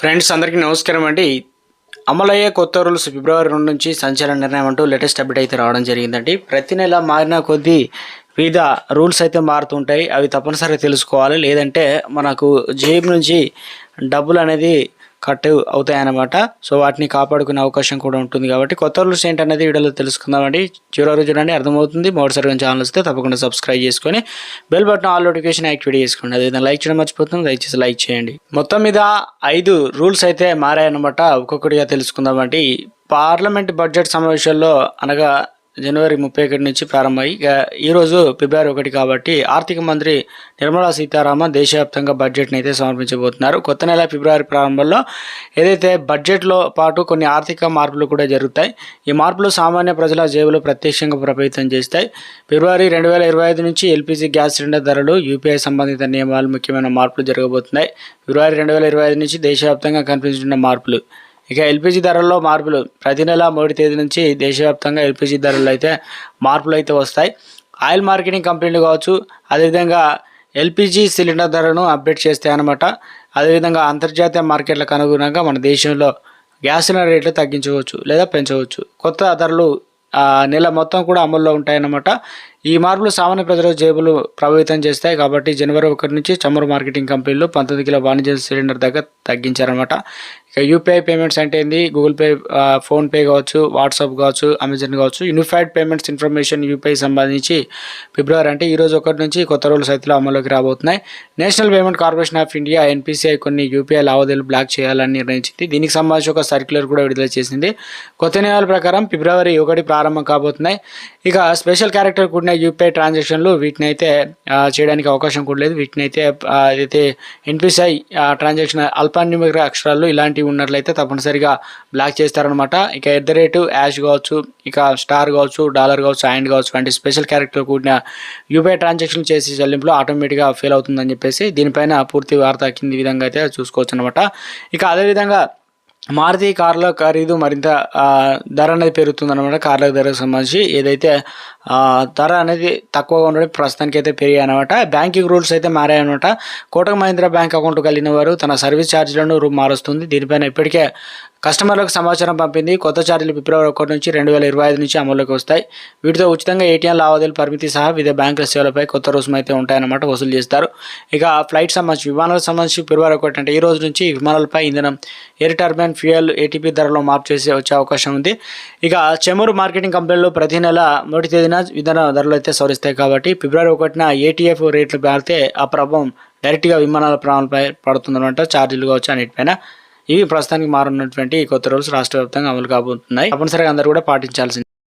Friends అందరికీ నమస్కారం అండి. అమలయ్యే కొత్త రూల్స్ ఫిబ్రవరి రెండు నుంచి సంచలన నిర్ణయం అంటూ లేటెస్ట్ అప్డేట్ అయితే రావడం జరిగిందండి. ప్రతి నెల మారిన కొద్దీ వివిధ రూల్స్ అయితే మారుతుంటాయి. అవి తప్పనిసరిగా తెలుసుకోవాలి. లేదంటే మనకు జేబు నుంచి డబ్బులు అనేది కట్ అవుతాయన్నమాట. సో వాటిని కాపాడుకునే అవకాశం కూడా ఉంటుంది కాబట్టి కొత్త రూల్స్ ఏంటనేది వీడియోలో తెలుసుకుందామండి. చివరి రోజు చూడండి అర్థమవుతుంది. మొదటిసారి ఛానల్ వస్తే తప్పకుండా సబ్స్క్రైబ్ చేసుకొని bell button all notification activate చేసుకోండి. అదేవిధంగా లైక్ చేయడం మర్చిపోతుంది దయచేసి లైక్ చేయండి. మొత్తం మీద ఐదు రూల్స్ అయితే మారాయన్నమాట. ఒక్కొక్కటిగా తెలుసుకుందామండి. పార్లమెంట్ బడ్జెట్ సమావేశాల్లో అనగా జనవరి ముప్పై ఒకటి నుంచి ప్రారంభమై ఈరోజు ఫిబ్రవరి ఒకటి కాబట్టి ఆర్థిక మంత్రి నిర్మలా సీతారామన్ దేశవ్యాప్తంగా బడ్జెట్ని అయితే సమర్పించబోతున్నారు. కొత్త నెల ఫిబ్రవరి ప్రారంభంలో ఏదైతే బడ్జెట్లో పాటు కొన్ని ఆర్థిక మార్పులు కూడా జరుగుతాయి ఈ మార్పులు సామాన్య ప్రజల జేబులు ప్రత్యక్షంగా ప్రభావితం చేస్తాయి. ఫిబ్రవరి రెండు వేల ఇరవై ఐదు నుంచి ఎల్పిజి గ్యాస్ సిలిండర్ ధరలు యూపీఐ సంబంధిత నియమాలు ముఖ్యమైన మార్పులు జరగబోతున్నాయి. ఫిబ్రవరి రెండు వేల ఇరవై ఐదు నుంచి దేశవ్యాప్తంగా కనిపిస్తున్న మార్పులు. ఇక ఎల్పిజి ధరల్లో మార్పులు. ప్రతి నెల మొదటి తేదీ నుంచి దేశవ్యాప్తంగా ఎల్పిజి ధరలు అయితే మార్పులు అయితే వస్తాయి. ఆయిల్ మార్కెటింగ్ కంపెనీలు కావచ్చు అదేవిధంగా ఎల్పిజి సిలిండర్ ధరను అప్డేట్ చేస్తాయి అన్నమాట. అదేవిధంగా అంతర్జాతీయ మార్కెట్లకు అనుగుణంగా మన దేశంలో గ్యాస్ సిలిండర్ రేట్లు తగ్గించవచ్చు లేదా పెంచవచ్చు. కొత్త ధరలు నెల మొత్తం కూడా అమల్లో ఉంటాయన్నమాట. ఈ మార్పులు సామాన్య ప్రజల జేబులు ప్రభావితం చేస్తాయి కాబట్టి జనవరి ఒకటి నుంచి చమురు మార్కెటింగ్ కంపెనీలు పంతొమ్మిది కిలో వాణిజ్య సిలిండర్ దగ్గర తగ్గించారనమాట ఇక యూపీఐ పేమెంట్స్ అంటే ఏంది? గూగుల్ పే ఫోన్పే కావచ్చు వాట్సాప్ కావచ్చు అమెజాన్ కావచ్చు యూనిఫైడ్ పేమెంట్స్ ఇన్ఫర్మేషన్ యూపీఐ సంబంధించి ఫిబ్రవరి అంటే ఈరోజు ఒకటి నుంచి కొత్త రూల్స్ అయితే అమల్లోకి రాబోతున్నాయి. National payment corporation of India NPCI కొన్ని యూపీఐ లావాదేవీలు బ్లాక్ చేయాలని నిర్ణయించింది. దీనికి సంబంధించి ఒక సర్క్యులర్ కూడా విడుదల చేసింది. కొత్త నియమాల ప్రకారం ఫిబ్రవరి ఒకటి ప్రారంభం కాబోతున్నాయి. ఇక స్పెషల్ క్యారెక్టర్ కూడా కూడిన యూపీఐ ట్రాన్సాక్షన్లు వీటిని అయితే చేయడానికి అవకాశం కూడా లేదు. వీటిని అయితే ఏదైతే ఎన్పిసిఐ ట్రాన్సాక్షన్ అల్పాన్యూమిక అక్షరాలు ఇలాంటివి ఉన్నట్లయితే తప్పనిసరిగా బ్లాక్ చేస్తారనమాట ఇక ఎట్ ద రేటు యాష్ కావచ్చు ఇక స్టార్ కావచ్చు డాలర్ కావచ్చు అండ్ కావచ్చు వంటి స్పెషల్ క్యారెక్టర్ కూడిన యూపీఐ ట్రాన్సాక్షన్ చేసే చెల్లింపులో ఆటోమేటిక్గా ఫెయిల్ అవుతుందని చెప్పేసి దీనిపైన పూర్తి వార్త కింది విధంగా అయితే చూసుకోవచ్చు అనమాట ఇక అదేవిధంగా మారుతి కార్ల ఖరీదు మరింత ధర అనేది పెరుగుతుంది అనమాట కార్ల ధరకు సంబంధించి. ఏదైతే ధర అనేది తక్కువగా ఉండడం ప్రస్తుతానికి అయితే పెరిగాయి అనమాట బ్యాంకింగ్ రూల్స్ అయితే మారాయన్నమాట. కోటక్ మహీంద్రా బ్యాంక్ అకౌంట్ కలిగిన వారు తన సర్వీస్ ఛార్జీలను రూ- మారుస్తుంది. దీనిపైన ఇప్పటికే కస్టమర్లకు సమాచారం పంపింది. కొత్త ఛార్జీలు ఫిబ్రవరి ఒకటి నుంచి రెండు వేల ఇరవై ఐదు నుంచి అమల్లోకి వస్తాయి. వీటితో ఉచితంగా ఏటీఎం లావాదేవీల పరిమితి సహా వివిధ బ్యాంకుల సేవలపై కొత్త రుసుము అయితే ఉంటాయన్నమాట వసూలు చేస్తారు. ఇక ఫ్లైట్ సంబంధించి విమానాలకు సంబంధించి ఫిబ్రవరి ఒకటి అంటే ఈ రోజు నుంచి విమానాలపై ఇంధనం ఎయిర్ టర్బైన్ ఫ్యూయల్ ఏటీపీ ధరలో మార్పు చేసే వచ్చే అవకాశం ఉంది. ఇక చమురు మార్కెటింగ్ కంపెనీలు ప్రతి నెల మొదటి తేదీన విధాన ధరలు అయితే సవరిస్తాయి కాబట్టి ఫిబ్రవరి ఒకటిన ఏటీఎఫ్ రేట్లు మారితే ఆ ప్రభావం డైరెక్ట్గా విమానాల ప్రాణాలపై పడుతుందన్నమాట. ఛార్జీలు కావచ్చు అన్నిటిపైన. ఇవి ప్రస్తుతానికి మారున్నటువంటి ఈ కొత్త రూల్స్ రాష్ట్ర వ్యాప్తంగా అమలు కాబోతున్నాయి. తప్పనిసరిగా అందరూ కూడా పాటించాల్సింది.